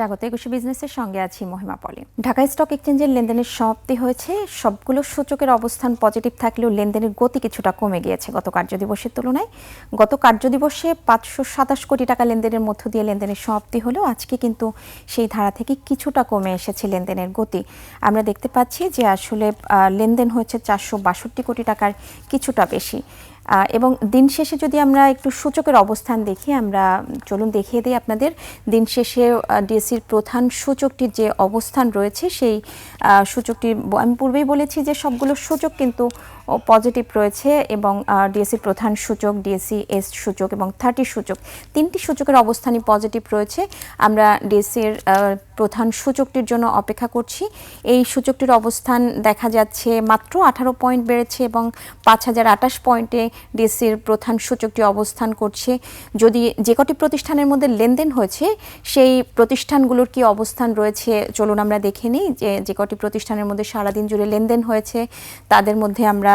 স্বাগত, একুশে বিজনেসের সঙ্গে আছি মহিমা পলি। ঢাকা স্টক এক্সচেঞ্জের লেনদেনের সমাপ্তি হয়েছে। সবগুলো সূচকের অবস্থান পজিটিভ থাকলেও লেনদেনের গতি কিছুটা কমে গিয়েছে গত কার্যদিবসের তুলনায়। গত কার্যদিবসে পাঁচশো সাতাশ কোটি টাকা লেনদেনের মধ্য দিয়ে লেনদেনের সমাপ্তি হলেও আজকে কিন্তু সেই ধারা থেকে কিছুটা কমে এসেছে লেনদেনের গতি। আমরা দেখতে পাচ্ছি যে আসলে লেনদেন হয়েছে চারশো বাষট্টি কোটি টাকার কিছুটা বেশি। এবং দিন শেষে যদি আমরা একটু সূচকের অবস্থান দেখি, আমরা চলুন দেখিয়ে দিই আপনাদের। দিন শেষে ডিএসির প্রধান সূচকটির যে অবস্থান রয়েছে, সেই সূচকটি সূচকটির, আমি পূর্বেই বলেছি যে সবগুলো সূচক কিন্তু পজিটিভ রয়েছে এবং ডিএসসির প্রধান সূচক, ডিএসসি এস সূচক এবং থার্টি সূচক। তিনটি সূচকের অবস্থানই পজিটিভ রয়েছে। আমরা ডিএসসির প্রধান সূচকটির জন্য অপেক্ষা করছি। এই সূচকটির অবস্থান দেখা যাচ্ছে মাত্র আঠারো পয়েন্ট বেড়েছে এবং পাঁচ হাজার আটাশ পয়েন্টে ডিএসসির প্রধান সূচকটি অবস্থান করছে। যদি যে কটি প্রতিষ্ঠানের মধ্যে লেনদেন হয়েছে, সেই প্রতিষ্ঠানগুলোর কি অবস্থান রয়েছে চলুন আমরা দেখে নিই যে যে কটি প্রতিষ্ঠানের মধ্যে সারাদিন জুড়ে লেনদেন হয়েছে, তাদের মধ্যে আমরা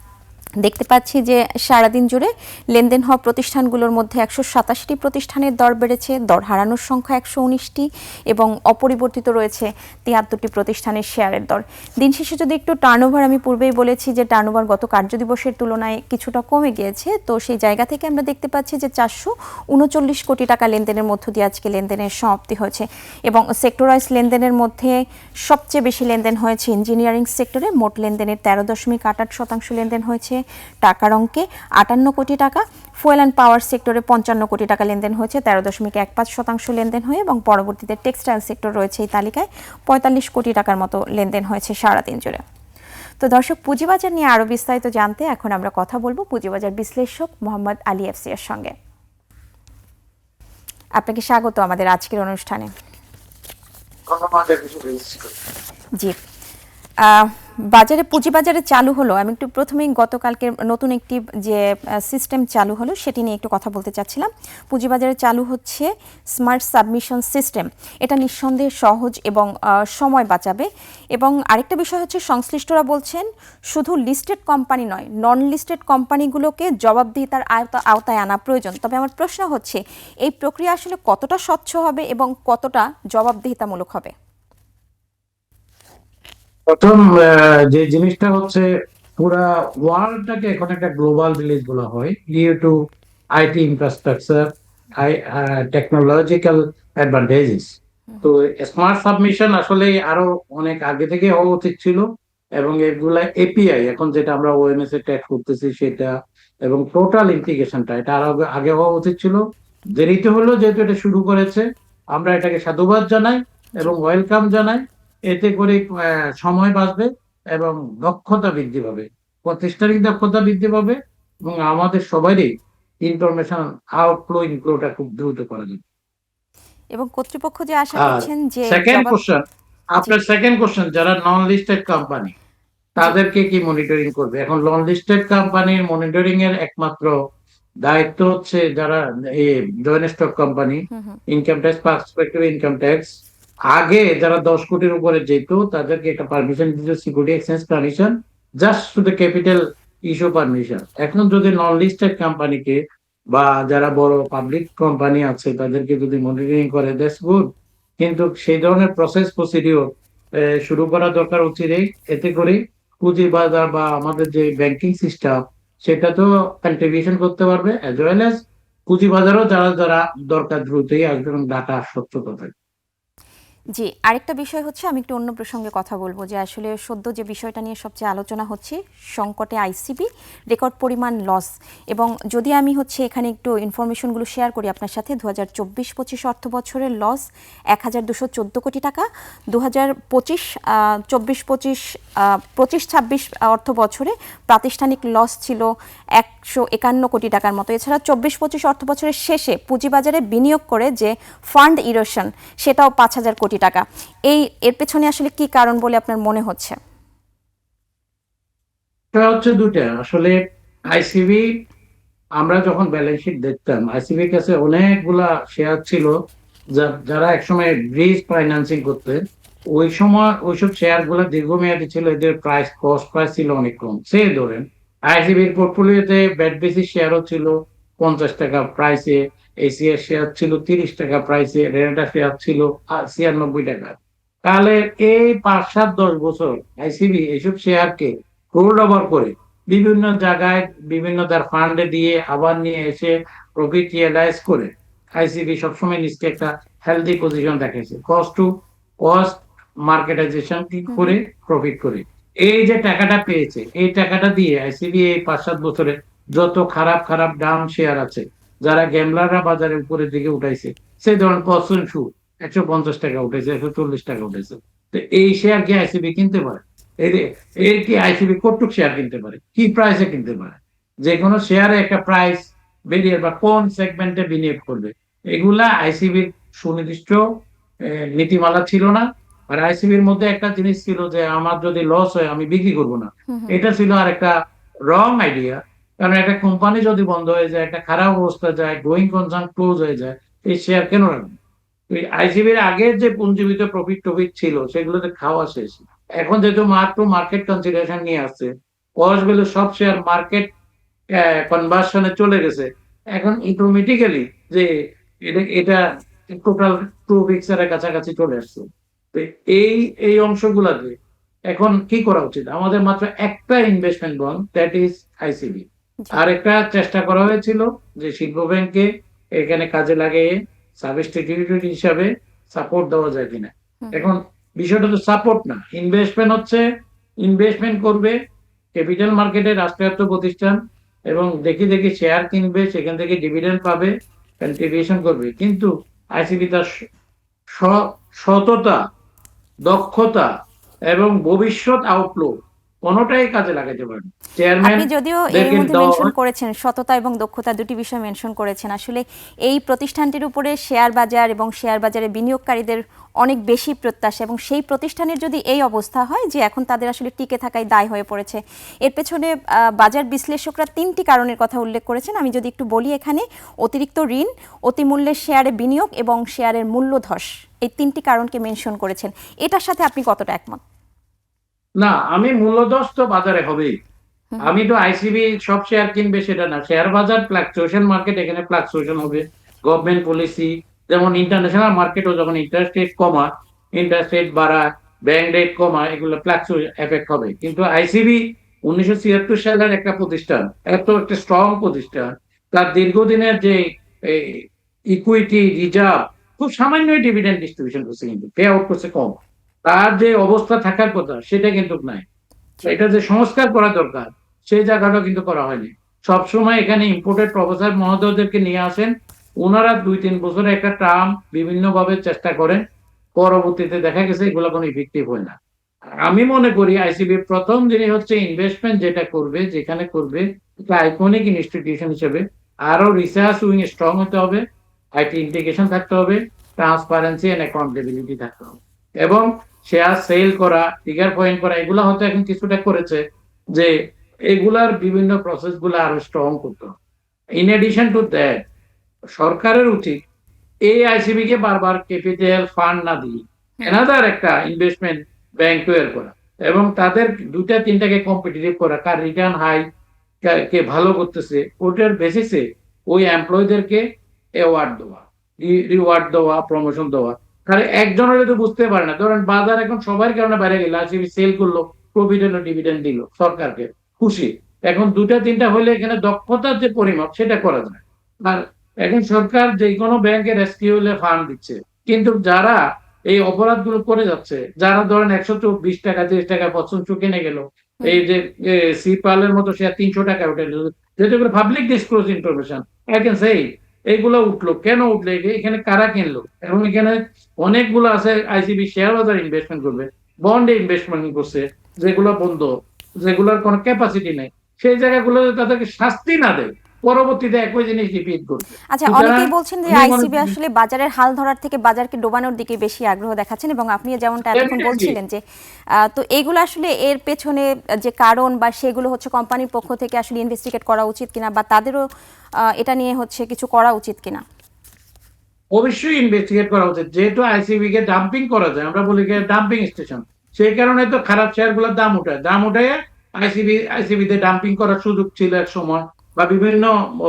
দেখতে পাচ্ছি যে সারাদিন জুড়ে লেনদেন হওয়া প্রতিষ্ঠানগুলোর মধ্যে একশো সাতাশটি প্রতিষ্ঠানের দর বেড়েছে, দর হারানোর সংখ্যা একশো উনিশটি এবং অপরিবর্তিত রয়েছে তিয়াত্তরটি প্রতিষ্ঠানের শেয়ারের দর। দিন শেষে যদি একটু টার্নওভার আমি পূর্বেই বলেছি যে টার্নওভার গত কার্যদিবসের তুলনায় কিছুটা কমে গিয়েছে, তো সেই জায়গা থেকে আমরা দেখতে পাচ্ছি যে চারশো উনচল্লিশ কোটি টাকা লেনদেনের মধ্য দিয়ে আজকে লেনদেনের সমাপ্তি হয়েছে এবং সেক্টরাইজ লেনদেনের মধ্যে সবচেয়ে বেশি লেনদেন হয়েছে ইঞ্জিনিয়ারিং সেক্টরে মোট লেনদেনের তেরো দশমিক আট আট শতাংশ লেনদেন হয়েছে। টাকার অঙ্কে আটান্ন কোটি টাকা। ফুয়েল অ্যান্ড পাওয়ার সেক্টরে পঞ্চান্ন কোটি টাকা লেনদেন হয়েছে তেরো দশমিক এক পাঁচ শতাংশ লেনদেন হয়ে এবং পরবর্তীতে টেক্সটাইল সেক্টর রয়েছে এই তালিকায় পঁয়তাল্লিশ কোটি টাকার মতো লেনদেন হয়েছে সারাদিন জুড়ে। তো দর্শক পুঁজিবাজার নিয়ে আরও বিস্তারিত জানতে এখন আমরা কথা বলব পুঁজিবাজার বিশ্লেষক মোহাম্মদ আলী এফসিয়ার সঙ্গে। আপনাকে স্বাগত আমাদের আজকের অনুষ্ঠানে। জি। বাজারে পুঁজিবাজারে চালু হলো। আমি একটু প্রথমেই গতকালকে নতুন একটি, যে সিস্টেম চালু হলো, সেটি নিয়ে একটু কথা বলতে চাচ্ছিলাম। পুঁজিবাজারে চালু হচ্ছে স্মার্ট সাবমিশন সিস্টেম এটা নিঃসন্দেহে সহজ এবং সময় বাঁচাবে। এবং আরেকটা বিষয় হচ্ছে, সংশ্লিষ্টরা বলছেন, শুধু লিস্টেড কোম্পানি নয় নন লিস্টেড কোম্পানিগুলোকে জবাবদিহিতার আওতায় আনা প্রয়োজন। তবে আমার প্রশ্ন হচ্ছে, এই প্রক্রিয়া আসলে কতটা স্বচ্ছ হবে এবং কতটা জবাবদিহিতামূলক হবে? প্রথম যে জিনিসটা হচ্ছে পুরা ওয়ার্ল্ডটাকে এখন একটা গ্লোবাল ভিলেজ বলা হয় due to IT infrastructure technological advantages তো স্মার্ট সাবমিশন আসলে আরও অনেক আগে থেকে হওয়া উচিত ছিল এবং এগুলা এপিআই এখন যেটা আমরা ওএমএস এ ট্যাগ করতেছি সেটা এবং টোটাল ইন্টিগ্রেশনটা এটা আরও আগে- আগে হওয়া উচিত ছিল। দেরিতে হলো যেহেতু এটা শুরু করেছে আমরা এটাকে সাধুবাদ জানাই এবং ওয়েলকাম জানাই। এতে করে সময় বাঁচবে এবং দক্ষতা বৃদ্ধি পাবে। প্রতিষ্ঠানিক দক্ষতা বৃদ্ধি পাবে এবং আমাদের সবারই ইনফরমেশন আউটফ্লো ইনফ্লোটা খুব দ্রুত করা যাবে। এবং কর্তৃপক্ষ যে আশা করছেন যে সেকেন্ড কোশ্চেন আপনার সেকেন্ড কোশ্চেন যারা নন লিস্টেড কোম্পানি তাদেরকে কি মনিটরিং করবে? এখন নন লিস্টেড কোম্পানির মনিটরিং এর একমাত্র দায়িত্ব হচ্ছে যারা এই joint stock company income tax perspective income tax আগে যারা দশ কোটির উপরে যেত, তাদেরকে একটা পারমিশন দিত security exchange permission just the capital issue permission এখন যদি নন লিস্টেড কোম্পানিকে বা যারা বড় পাবলিক কোম্পানি আছে, তাদেরকে যদি মনিটরিং করে দ্যাটস গুড কিন্তু সেই ধরনের প্রসেস প্রসিডিওর শুরু করা দরকার অচিরেই এতে করে পুঁজি বাজার বা আমাদের যে ব্যাংকিং সিস্টেম সেটা তো কন্ট্রিবিউশন করতে পারবে অ্যাজ ওয়েল অ্যাজ পুঁজি বাজারও যারা যারা দরকার দ্রুতই এবং ডাটা স্বচ্ছতা থাকবে জি, আরেকটা বিষয় হচ্ছে আমি একটু অন্য প্রসঙ্গে কথা বলব যে আসলে সদ্য যে বিষয়টা নিয়ে সবচেয়ে আলোচনা হচ্ছে সংকটে আইসিবি, রেকর্ড পরিমাণ লস এবং যদি আমি হচ্ছে এখানে একটু ইনফরমেশনগুলো শেয়ার করি আপনার সাথে দু হাজার চব্বিশ পঁচিশ অর্থ বছরের লস এক হাজার দুশো চোদ্দ কোটি টাকা দু হাজার পঁচিশ চব্বিশ পঁচিশ পঁচিশ ছাব্বিশ অর্থ বছরে প্রাতিষ্ঠানিক লস ছিল একশো একান্ন কোটি টাকার মতো। এছাড়া চব্বিশ পঁচিশ অর্থ বছরের শেষে পুঁজিবাজারে বিনিয়োগ করে যে ফান্ড ইরোশন সেটাও পাঁচ হাজার কোটি টাকা। এই, এর পেছনে আসলে কি কারণ বলে আপনার মনে হচ্ছে? হচ্ছে দুটা আসলে আইসিবি আমরা যখন ব্যালেন্স শিট দেখতাম আইসিবির কাছে অনেকগুলা শেয়ার ছিল যারা একসময় ব্রিজ ফাইন্যান্সিং করতেন। ওই সময় ওইসব শেয়ারগুলো দীর্ঘমেয়াদী ছিল, এদের প্রাইস কস্ট প্রাইস ছিল অনেক কম। সে ধরেন আইসিবির পোর্টফোলিওতে ব্যাট বেসিস শেয়ারও ছিল, পঞ্চাশ টাকা প্রাইসে এসিআর শেয়ার ছিল তিরিশ টাকা প্রাইসে রেনাটা শেয়ার ছিল ছিয়ানব্বই টাকা। তাহলে এই পাঁচ, সাত, দশ বছর আইসিবি এইসব শেয়ারকে রোল ওভার করে বিভিন্ন জায়গায় বিভিন্ন তার ফান্ডে দিয়ে আবার নিয়ে এসে প্রফিট রিয়েলাইজ করে আইসিবি সবসময় নিজকে একটা হেলদি পজিশন দেখেছে কস্ট টু কস্ট মার্কেটাইজেশন কি করে প্রফিট করে। এই যে টাকাটা পেয়েছে, এই টাকাটা দিয়ে আইসিবি এই পাঁচ, সাত বছরে যত খারাপ খারাপ ডাউন শেয়ার আছে যারা গ্যামলাররা বাজারে উপরের দিকে উঠাইছে সেই ধরনের পছন্দ শু একশো পঞ্চাশ টাকা উঠেছে একশো চল্লিশ টাকা উঠেছে তো এই শেয়ার কি আইসিবি কিনতে পারে? এর কি আইসিবি কটুক শেয়ার কিনতে পারে? কি প্রাইসে কিনতে পারে? যে কোনো শেয়ারে একটা প্রাইস বেরিয়ে বা কোন সেগমেন্টে বিনিয়োগ করবে এগুলা আইসিবির সুনির্দিষ্ট নীতিমালা ছিল না। আর আইসিবির মধ্যে একটা জিনিস ছিল যে আমার যদি লস হয় আমি বিক্রি করব না। এটা ছিল আর একটা রং আইডিয়া কারণ একটা কোম্পানি যদি বন্ধ হয়ে যায়, একটা খারাপ অবস্থা যায় গোয়িং কনসার্ন ক্লোজ হয়ে যায়, এই শেয়ার কেন রাখবে ওই আইসিবির আগে যে পুঞ্জীবিত প্রফিট টফিট ছিল, সেগুলোতে খাওয়া শেষ। এখন যেহেতু মাত্র মার্কেট কনসিডারেশন নিয়ে আসছে কস্ট ভ্যালু সব শেয়ার মার্কেট কনভার্সনে চলে গেছে। এখন অটোমেটিক্যালি যে এটা এটা টোটাল টু ফিক্সারের কাছাকাছি চলে আসছে। এই এই অংশগুলাতে এখন কি করা উচিত? আমাদের মাত্র একটা investment bond that is ICB জি। আরেকটা চেষ্টা করা হয়েছিল যে শিল্প ব্যাংকে এখানে কাজে লাগিয়ে সাবস্টিটিউট হিসাবে সাপোর্ট দেওয়া যায় কিনা। এখন বিষয়টা তো সাপোর্ট না ইনভেস্টমেন্ট হচ্ছে ইনভেস্টমেন্ট করবে ক্যাপিটাল মার্কেটে রাষ্ট্রায়ত্ত প্রতিষ্ঠান এবং দেখি দেখি শেয়ার কিনবে সেখান থেকে ডিভিডেন্ড পাবে কন্ট্রিবিউশন করবে। কিন্তু আইসিবি তার সততা দক্ষতা এবং ভবিষ্যৎ আউটলুক কোনোটাই কাজে লাগাতে পারে চেয়ারম্যান আপনি যদিও এর মধ্যে মেনশন করেছেন সততা এবং দক্ষতা দুটি বিষয় মেনশন করেছেন। আসলে এই প্রতিষ্ঠানটির উপরে শেয়ার বাজার এবং শেয়ার বাজারে বিনিয়োগকারীদের অনেক বেশি প্রত্যাশা এবং সেই প্রতিষ্ঠানের যদি এই অবস্থা হয় যে এখন তাদের আসলে টিকে থাকায় দায় হয়ে পড়েছে এর পেছনে আহ, বাজার বিশ্লেষকরা তিনটি কারণের কথা উল্লেখ করেছেন। আমি যদি একটু বলি এখানে অতিরিক্ত ঋণ অতিমূল্যের শেয়ারে বিনিয়োগ এবং শেয়ারের মূল্য ধস এই তিনটি কারণকে মেনশন করেছেন। এটার সাথে আপনি কতটা একমত? না আমি মূল্যদশ তো বাজারে হবেই। আমি তো আইসিবি সব শেয়ার কিনবে সেটা না। শেয়ার বাজার ফ্লাকচুয়েশন মার্কেট এখানে ফ্লাকচুয়েশন হবে। গভর্নমেন্ট পলিসি যেমন ইন্টারন্যাশনাল মার্কেটও যখন ইন্টারেস্ট রেট কমা ইন্টারেস্ট রেট বাড়া ব্যাংক রেট কমা এগুলো ফ্লাকচুয়েশন এফেক্ট হবে। কিন্তু আইসিবি উনিশশো ছিয়াত্তর সালের একটা প্রতিষ্ঠান এত একটা স্ট্রং প্রতিষ্ঠান তার দীর্ঘদিনের যে ইকুইটি রিজার্ভ খুব সামান্য ডিভিডেন্ড ডিস্ট্রিবিউশন করছে কিন্তু পে আউট করছে কম। তার যে অবস্থা থাকার কথা সেটা কিন্তু নাই। এটা যে সংস্কার করা দরকার সেই জায়গাটা কিন্তু করা হয়নি। সবসময় এখানে ইম্পোর্টেড প্রফেসর মহোদয়দেরকে নিয়ে আসেন। ওনারা দুই তিন বছরে একটা টার্ম বিভিন্ন ভাবে চেষ্টা করেন। পরবর্তীতে দেখা গেছে এগুলো কোনো ইফেক্টিভ হয় না। আমি মনে করি আইসিবি প্রথম জিনিস হচ্ছে ইনভেস্টমেন্ট যেটা করবে যেখানে করবে আইকনিক ইনস্টিটিউশন হিসেবে। আরও রিসার্চ উইং স্ট্রং হতে হবে আইটি ইন্টিগ্রেশন থাকতে হবে ট্রান্সপারেন্সি অ্যান্ড অ্যাকাউন্টেবিলিটি থাকতে হবে। এবং শেয়ার সেল করা ফিগার পয়েন্ট করা এগুলো হয়তো এখন কিছুটা করেছে যে এগুলার বিভিন্ন প্রসেসগুলো আরও স্ট্রং করতে। হবে ইন এডিশন টু দ্যাট সরকারের উচিত এই আইসিবি কে বারবার ক্যাপিটাল ফান্ড না দিয়ে এনাদার একটা ইনভেস্টমেন্ট ব্যাংক তৈরি করা এবং তাদের দুটা তিনটাকে কম্পিটিটিভ করা। কার রিটার্ন হাই কে ভালো করতেছে ওটার বেসিসে ওই এমপ্লয়ীদেরকে অ্যাওয়ার্ড দেওয়া রিওয়ার্ড দেওয়া প্রমোশন দেওয়া। তাহলে একজনের তো বুঝতে পারে না। ধরেন বাজার এখন সবার কারণে বাইরে গেল আইসিবি সেল করল হলো ডিভিডেন্ড দিল সরকারকে, খুশি। এখন দুটা তিনটা হলে এখানে দক্ষতার যে পরিমাপ, সেটা করা যায়। আর এখন সরকার যে কোনো ব্যাংকে রেস্কিউ হলে ফান্ড দিচ্ছে। কিন্তু যারা এই অপরাধগুলো করে যাচ্ছে, যারা ধরেন একশো চব্বিশ টাকা, তিরিশ টাকা পছন্দ কিনে গেল, এই যে সিপালের মতো সে তিনশো টাকা উঠে গেল। যেহেতু public disclose information I can সেই এইগুলো উঠল। কেন উঠল? এখানে কারা কিনলো? এবং এখানে অনেকগুলো আছে আইসিবি শেয়ার বাজার ইনভেস্টমেন্ট করবে বন্ডে ইনভেস্টমেন্ট করছে, যেগুলো বন্ধ, যেগুলোর কোনো ক্যাপাসিটি নেই। সেই জায়গাগুলো তাদেরকে শাস্তি না দেয়। পরবর্তীতে একই জিনিস রিপিট করবে। আচ্ছা অনেকেই বলছেন যে আইসিবি আসলে বাজারের হাল ধরার থেকে বাজারকে ডোবানোর দিকে বেশি আগ্রহ দেখাচ্ছেন এবং আপনি যেমনটা এতক্ষণ বলছিলেন যে তো এইগুলো আসলে এর পেছনে যে কারণ বা সেগুলো হচ্ছে কোম্পানির পক্ষ থেকে আসলে ইনভেস্টিগেট করা উচিত কিনা বা তাদেরও এটা নিয়ে হচ্ছে কিছু করা উচিত কিনা? অবশ্যই ইনভেস্টিগেট করা উচিত। যেহেতু আইসিবি কে ডাম্পিং করা যায় আমরা বলি ডাম্পিং স্টেশন সেই কারণে তো খারাপ শেয়ারগুলোর দাম উঠায়। দাম উঠে আইসিবি আইসিবি তে ডাম্পিং করার সুযোগ ছিল এক সময়। বা বিভিন্ন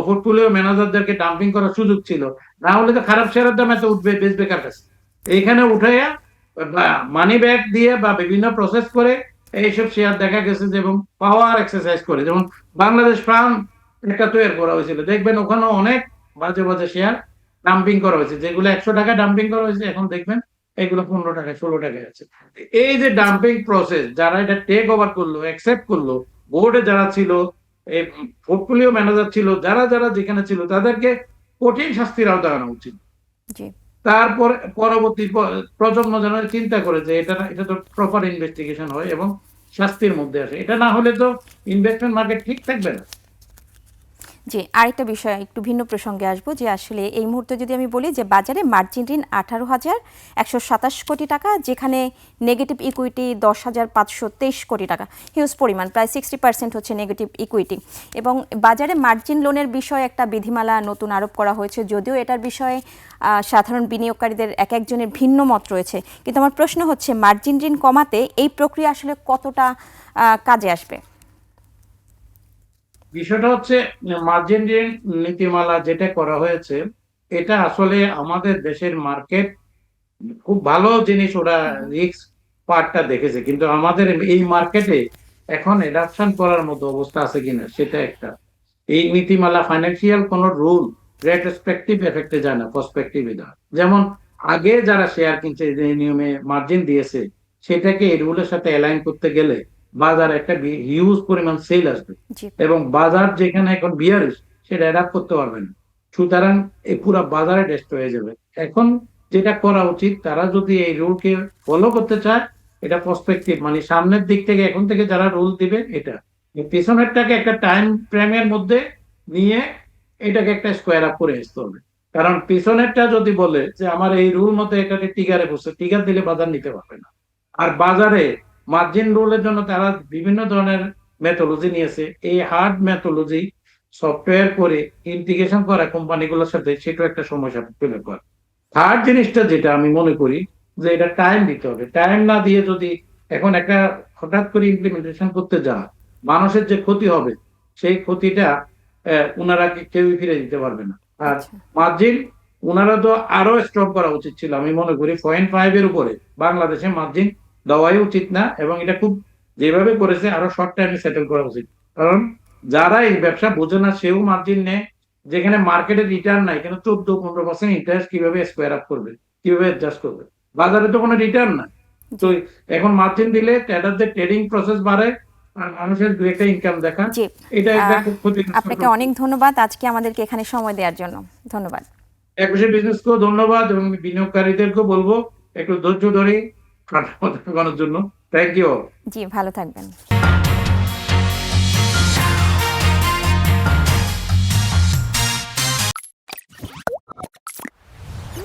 পোর্টফোলিও ম্যানেজারদেরকে ডাম্পিং করার সুযোগ ছিল। না হলে তো খারাপ শেয়ারের দাম এত উঠবে বেচবে কার কাছে এইখানে উঠাইয়া মানি ব্যাক দিয়ে বা বিভিন্ন প্রসেস করে এইসব শেয়ার দেখা গেছে যে এবং পাওয়ার এক্সারসাইজ করে। যেমন বাংলাদেশ ফার্ম একটা তৈরি করা হয়েছিল। দেখবেন ওখানে অনেক বাজে বাজে শেয়ার ডাম্পিং করা হয়েছে। যেগুলো একশো টাকা ডাম্পিং করা হয়েছে, এখন দেখবেন এগুলো পনেরো টাকা ষোলো টাকায় আছে। এই যে ডাম্পিং প্রসেস যারা এটা টেক ওভার করল অ্যাকসেপ্ট করল বোর্ডে যারা ছিল এই পোর্টফোলিও ম্যানেজার ছিল যারা যারা যেখানে ছিল তাদেরকে কঠিন শাস্তির আওতায় আনা উচিত। তারপরে তারপর পরবর্তী প্রজন্ম যেন চিন্তা করে যে এটা এটা তো প্রপার ইনভেস্টিগেশন হয় এবং শাস্তির মধ্যে আসে। এটা না হলে তো ইনভেস্টমেন্ট মার্কেট ঠিক থাকবে না। জি, আরেকটা বিষয়, একটু ভিন্ন প্রসঙ্গে আসব যে আসলে এই মুহূর্তে যদি আমি বলি যে বাজারে মার্জিন ঋণ আঠারো হাজার একশো সাতাশ কোটি টাকা, যেখানে নেগেটিভ ইকুইটি দশ হাজার পাঁচশো তেইশ কোটি টাকা হিউজ পরিমাণ, প্রায় সিক্সটি পার্সেন্ট হচ্ছে নেগেটিভ ইকুইটি এবং বাজারে মার্জিন লোনের বিষয়ে একটা বিধিমালা নতুন আরোপ করা হয়েছে, যদিও এটার বিষয়ে সাধারণ বিনিয়োগকারীদের এক একজনের ভিন্ন মত রয়েছে। কিন্তু আমার প্রশ্ন হচ্ছে, মার্জিন ঋণ কমাতে এই প্রক্রিয়া আসলে কতটা কাজে আসবে? বিষয়টা হচ্ছে, মার্জিন ঋণ নীতিমালা যেটা করা হয়েছে, এটা আসলে আমাদের দেশের মার্কেট খুব ভালো জিনিস ওরা রিস্ক পার্টটা দেখেছে। কিন্তু আমাদের এই মার্কেটে এখন এডাপশন করার মতো অবস্থা আছে কিনা, সেটা একটা। এই নীতিমালা ফাইন্যান্সিয়াল কোন রুল রেট্রোস্পেক্টিভ এফেক্টে যায় না প্রসপেক্টিভে যায়। যেমন আগে যারা শেয়ার কিনছে, যে নিয়মে মার্জিন দিয়েছে, সেটাকে এই রুলের সাথে অ্যালাইন করতে গেলে বাজারে একটা হিউজ পরিমাণ সেল আসবে। এবং বাজার যেখানে এখন বিয়ারিশ সেটা অ্যাডাপ্ট করতে পারবে না। সুতরাং এই পুরো বাজারে টেস্ট হয়ে যাবে। এখন যেটা করা উচিত তারা যদি এই রুলকে ফলো করতে চায় এটা প্রসপেক্টিভ মানে সামনের দিক থেকে এখন থেকে যারা রুল দিবে এটা। পেছনেরটাকে একটা টাইম ফ্রেমের মধ্যে নিয়ে এটাকে একটা স্কোয়ার আপ করে আসতে হবে। কারণ পিছনেরটা যদি বলে যে আমার এই রুল মতো এটাকে টিগারে বসে টিগার দিলে বাজার নিতে পারবে না। আর বাজারে মার্জিন রুলের জন্য তারা বিভিন্ন ধরনের মেথোলজি নিয়েছে। এই হার্ড মেথোলজি সফটওয়্যার করে ইন্টিগ্রেশন করা কোম্পানিগুলোর সাথে সেটাও একটা সমস্যা করে থার্ড জিনিসটা যেটা আমি মনে করি যে এটা টাইম দিতে হবে। টাইম না দিয়ে যদি এখন একটা হঠাৎ করে ইমপ্লিমেন্টেশন করতে যা মানুষের যে ক্ষতি হবে সেই ক্ষতিটা ওনারা কি- কেউই ফিরে দিতে পারবে না। আর আচ্ছা। মার্জিন ওনারা তো আরও স্ট্রং করা উচিত ছিল। আমি মনে করি পয়েন্ট ফাইভ এর উপরে বাংলাদেশে মার্জিন দেওয়াই উচিত না এবং এটা খুব যেভাবে করেছে আরও শর্ট টাইমে সেটেল করা উচিত। কারণ যারা এই ব্যবসা বোঝে না সেও মার্জিন নেয়। যেখানে মার্কেটে রিটার্ন নাই কিন্তু চোদ্দ পনেরো পার্সেন্ট ইন্টারেস্ট কীভাবে স্কোয়ার আপ করবে কীভাবে অ্যাডজাস্ট করবে? বাজারে তো কোনো রিটার্ন না। তো এখন মার্জিন দিলে ট্রেডারদের ট্রেডিং প্রসেস বাড়ে মানুষের দু একটা ইনকাম দেখা এটা একটা আপনাকে অনেক ধন্যবাদ। আজকে আমাদেরকে এখানে সময় দেওয়ার জন্য। ধন্যবাদ। একুশে বিজনেসকেও ধন্যবাদ এবং বিনিয়োগকারীদেরকেও বলব একটু ধৈর্য ধরে কাটানোর জন্য। থ্যাংক ইউ জি ভালো থাকবেন।